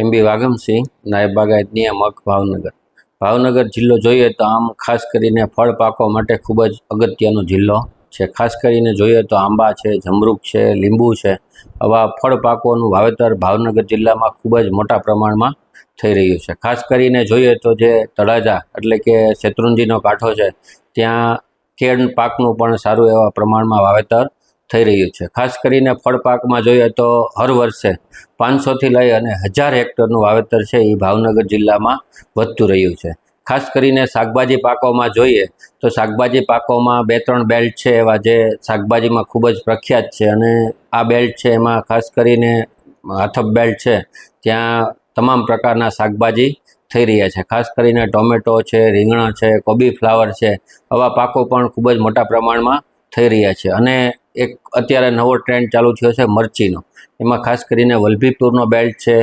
એમ બી વાગમસિંહ નાયબ બાગાયત નિયામક, ભાવનગર. ભાવનગર જિલ્લો જોઈએ તો આમ ખાસ કરીને ફળ પાકો માટે ખૂબ જ અગત્યનો જિલ્લો છે. ખાસ કરીને જોઈએ તો આંબા છે જમરૂખ છે, લીંબુ છે. આવા ફળ પાકોનું વાવેતર ભાવનગર જિલ્લામાં ખૂબ જ મોટા પ્રમાણમાં થઈ રહ્યું છે. ખાસ કરીને જોઈએ તો જે તળાજા એટલે કે શેત્રુંજીનો કાંઠો છે, ત્યાં કેળ પાકનું પણ સારું એવા પ્રમાણમાં વાવેતર થઈ રહ્યું છે. ખાસ કરીને ફળપાકમાં જોઈએ તો હર વર્ષે પાંચસોથી લઈ અને હજાર હેક્ટરનું વાવેતર છે એ ભાવનગર જિલ્લામાં વધતું રહ્યું છે. ખાસ કરીને શાકભાજી પાકોમાં જોઈએ તો શાકભાજી પાકોમાં બે ત્રણ બેલ્ટ છે એવા જે શાકભાજીમાં ખૂબ જ પ્રખ્યાત છે અને આ બેલ્ટ છે એમાં ખાસ કરીને હાથપ બેલ્ટ છે. ત્યાં તમામ પ્રકારના શાકભાજી થઈ રહ્યા છે. ખાસ કરીને ટોમેટો છે, રીંગણા છે કોબી ફ્લાવર છે. આવા પાકો પણ ખૂબ જ મોટા પ્રમાણમાં થઈ રહ્યા છે. અને એક અત્યારે નવો ટ્રેન્ડ ચાલુ થયો છે મરચીનો. એમાં ખાસ કરીને વલભીપુરનો બેલ્ટ છે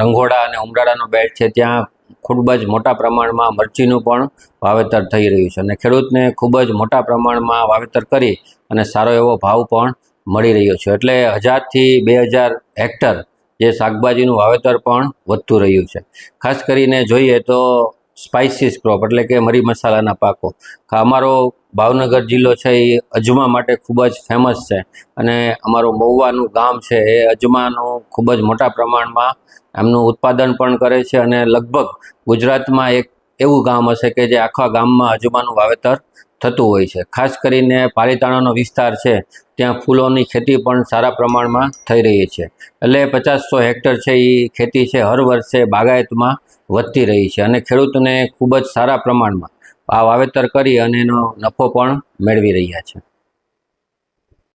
રંઘોડા અને ઉમરાળાનો બેલ્ટ છે, ત્યાં ખૂબ જ મોટા પ્રમાણમાં મરચીનું પણ વાવેતર થઈ રહ્યું છે અને ખેડૂતને ખૂબ જ મોટા પ્રમાણમાં વાવેતર કરી અને સારો એવો ભાવ પણ મળી રહ્યો છે. એટલે હજારથી બે હજાર હેક્ટર જે શાકભાજીનું વાવેતર પણ વધતું રહ્યું છે. ખાસ કરીને જોઈએ તો સ્પાઇસીસ ક્રોપ, એટલે કે મરી મસાલાના પાકો. અમારો ભાવનગર જિલ્લો છે એ અજમા માટે ખૂબ જ ફેમસ છે. અને અમારું મહુવાનું ગામ છે એ અજમાનું ખૂબ જ મોટા પ્રમાણમાં એમનું ઉત્પાદન પણ કરે છે. અને લગભગ ગુજરાતમાં એક એવું ગામ હશે કે જે આખા ગામમાં અજમાનું વાવેતર થતું હોય છે. ખાસ કરીને પાલિતાણાનો વિસ્તાર છે, ત્યાં ફૂલોની ખેતી પણ સારા પ્રમાણમાં થઈ રહી છે. એટલે પચાસસો હેક્ટર છે એ ખેતી છે, હર વર્ષે બાગાયતમાં વધતી રહી છે અને ખેડૂતને ખૂબ જ સારા પ્રમાણમાં આ વાવેતર કરી અને એનો નફો પણ મેળવી રહ્યા છે.